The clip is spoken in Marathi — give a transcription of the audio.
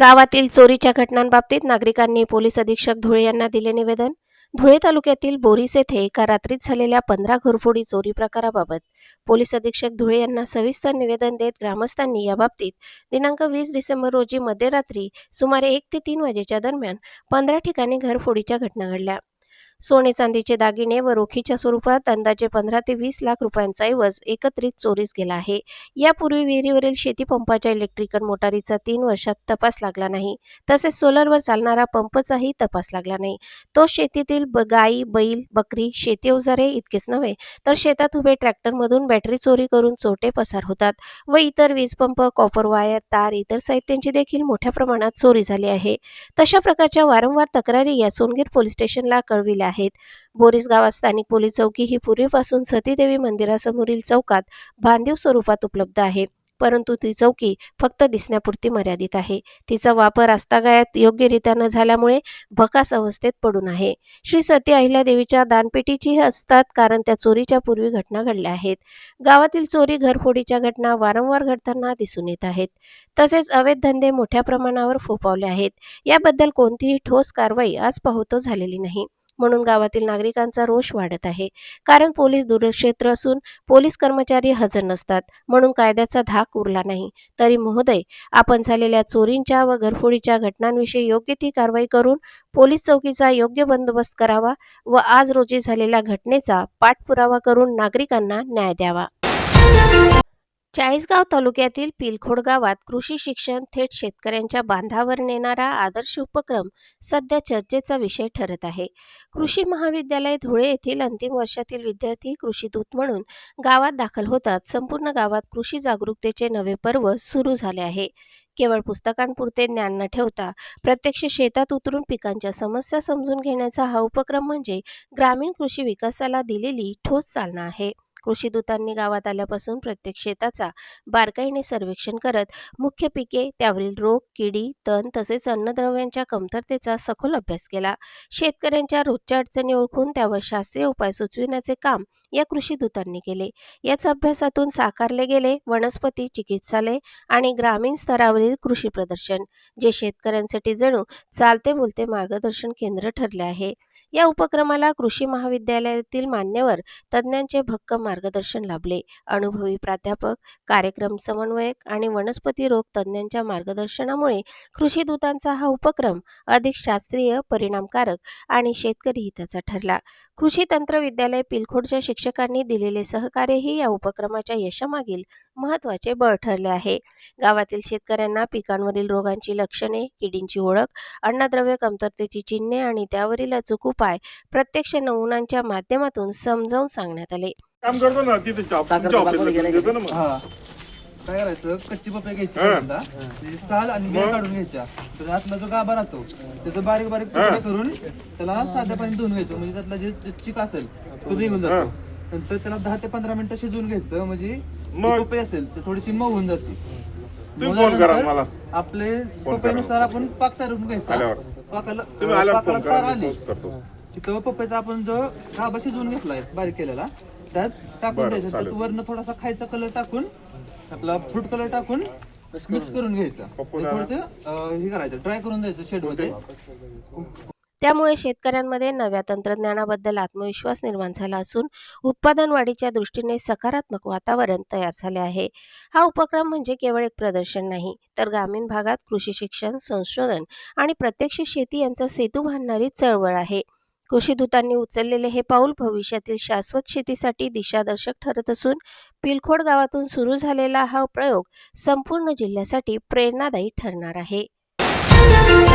गावातील चोरीच्या घटनांबाबतीत नागरिकांनी पोलीस अधीक्षक धुळे यांना दिले निवेदन. धुळे तालुक्यातील बोरीस येथे एका रात्रीत झालेल्या पंधरा घरफोडी चोरी प्रकाराबाबत पोलीस अधीक्षक धुळे यांना सविस्तर निवेदन देत ग्रामस्थांनी याबाबतीत दिनांक वीस डिसेंबर रोजी मध्यरात्री सुमारे एक ते तीन वाजेच्या दरम्यान पंधरा ठिकाणी घरफोडीच्या घटना घडल्या. सोने चांदीचे दागिने व रोखीच्या स्वरूपात अंदाजे पंधरा ते वीस लाख रुपयांचा ऐवज एकत्रित चोरीस गेला आहे. यापूर्वी विहिरीवरील शेतीपंपाच्या इलेक्ट्रिकल मोटारीचा तीन वर्षात तपास लागला नाही. तसेच सोलरवर चालणारा पंपचाही तपास लागला नाही. तो शेतीतील ब गाई बैल बकरी शेती अवजारे इतकेच नव्हे तर शेतात उभे ट्रॅक्टरमधून बॅटरी चोरी करून चोरटे पसार होतात व इतर वीज पंप कॉपर वायर तार इतर साहित्यांची देखील मोठ्या प्रमाणात चोरी झाली आहे. तशा प्रकारच्या वारंवार तक्रारी या सोनगीर पोलीस स्टेशनला कळविल्या आहेत. बोरीस गावात स्थानिक पोलीस चौकी ही पूर्वीपासून सतीदेवी मंदिरासमोरील चौकात बांधीव स्वरूपात उपलब्ध आहे. परंतु ती चौकी फक्त दिसण्यापुरती मर्यादित आहे. तिचा वापर आस्तागायत योग्यरित्या न झाल्यामुळे भकास अवस्थेत पडून आहे. श्री सती अहिल्यादेवीच्या दानपेटीची असतात कारण त्या चोरीच्या पूर्वी घटना घडल्या आहेत. गावातील चोरी घरफोडीच्या घटना वारंवार घडताना दिसून येत आहेत. तसेच अवैध धंदे मोठ्या प्रमाणावर फोफावले आहेत. याबद्दल कोणतीही ठोस कारवाई आज पाहतो झालेली नाही. म्हणून गावातील नागरिकांचा रोष वाढत आहे. कारण पोलीस दूरक्षेत्र असून पोलीस कर्मचारी हजर नसतात. म्हणून कायद्याचा धाक उरला नाही. तरी महोदय आपण झालेल्या चोरींच्या व घरफोडीच्या घटनांविषयी योग्य ती कारवाई करून पोलीस चौकीचा योग्य बंदोबस्त करावा व आज रोजी झालेल्या घटनेचा पाठपुरावा करून नागरिकांना न्याय द्यावा. चाळीसगाव तालुक्यातील पिलखोड गावात कृषी शिक्षण थेट शेतकऱ्यांच्या बांधावर नेणारा आदर्श उपक्रम सध्या चर्चेचा विषय ठरत आहे. कृषी महाविद्यालय धुळे येथील अंतिम वर्षातील विद्यार्थी कृषीदूत म्हणून गावात दाखल होतात. संपूर्ण गावात कृषी जागरूकतेचे नवे पर्व सुरू झाले आहे. केवळ पुस्तकांपुरते ज्ञान न ठेवता प्रत्यक्ष शेतात उतरून पिकांच्या समस्या समजून घेण्याचा हा उपक्रम म्हणजे ग्रामीण कृषी विकासाला दिलेली ठोस चालना आहे. कृषी दूतांनी गावात आल्यापासून प्रत्येक शेताचा बारकाईने सर्वेक्षण करत मुख्य पिके त्यावरील रोग किडी तण तसेच अन्नद्रव्यांच्या कमतरतेचा सखोल अभ्यास केला. शेतकऱ्यांच्या रोजच्या अडचणी ओळखून त्यावर शास्त्रीय उपाय सुचविण्याचे काम या कृषी दूतांनी केले. याच अभ्यासातून साकारले गेले वनस्पती चिकित्सालय आणि ग्रामीण स्तरावरील कृषी प्रदर्शन जे शेतकऱ्यांसाठी जणू चालते बोलते मार्गदर्शन केंद्र ठरले आहे. या उपक्रमाला कृषी महाविद्यालयातील मान्यवर तज्ज्ञांचे भक्कम मार्गदर्शन लाभले. अनुभवी प्राध्यापक कार्यक्रम समन्वयक आणि वनस्पती रोग तज्ज्ञांच्या मार्गदर्शनामुळे कृषी दूतांचा हा उपक्रम अधिक शास्त्रीय परिणामकारक आणि शेतकरी हिताचा ठरला. कृषी तंत्र विद्यालय पिलखोडच्या शिक्षकांनी दिलेले सहकार्यही या उपक्रमाच्या यशामागील महत्त्वाचे बळ ठरले आहे. गावातील शेतकऱ्यांना पिकांवरील रोगांची लक्षणे किडींची ओळख अन्नद्रव्य कमतरतेची चिन्हे आणि त्यावरील अचूक उपाय प्रत्यक्ष नमुनांच्या माध्यमातून समजावून सांगण्यात आले. काम करतो ना तिथे तुमच्या देतो ना मग. हा. काय करायचं? कच्ची पपई घ्यायची हा. पहिल्यांदा. त्याची साल आणि बिया काढून घ्यायच्या. तर आतला जो गाभा राहतो त्याचं बारीक बारीक तुकडे करून त्याला साध्या पाणी धुवून घ्यायचं. म्हणजे त्यातला जे जे चिक असेल तो निघून जातो. नंतर त्याला दहा ते पंधरा मिनिटं शिजवून घ्यायचं. म्हणजे जी मग? पपई असेल तर थोडीशी मऊ होऊन जाते. तुम्ही करा मला. आपले फोन पपईनुसार आपण पाक तयार करून घ्यायचा. आल्यावर. पाकाला तुम्ही आल्यावर पाकाला फोन तार करा मी आली. करतो. तिथं पपईचा आपण जो गाभा शिजवून घेतलाय बारीक केलेला त्यात टाकून बरं, द्यायचं. त्यात चालेल. वरनं थोडासा खायचा कलर टाकून आपला फ्रूट कलर टाकून मिक्स करून घ्यायचं. पप्पू थोडंसं अं, हे करायचं. ड्राय करून द्यायचं शेडमध्ये. त्यामुळे शेतकऱ्यांमध्ये नव्या तंत्रज्ञानाबद्दल आत्मविश्वास निर्माण झाला असून उत्पादन वाढीच्या दृष्टीने सकारात्मक वातावरण तयार झाले आहे. हा उपक्रम म्हणजे केवळ एक प्रदर्शन नाही तर ग्रामीण भागात कृषी शिक्षण संशोधन आणि प्रत्यक्ष शेती यांचा सेतू बांधणारी चळवळ आहे. कृषी दूतांनी उचललेले हे पाऊल भविष्यातील शाश्वत शेतीसाठी दिशादर्शक ठरत असून पिलखोड गावातून सुरू झालेला हा प्रयोग संपूर्ण जिल्ह्यासाठी प्रेरणादायी ठरणार आहे.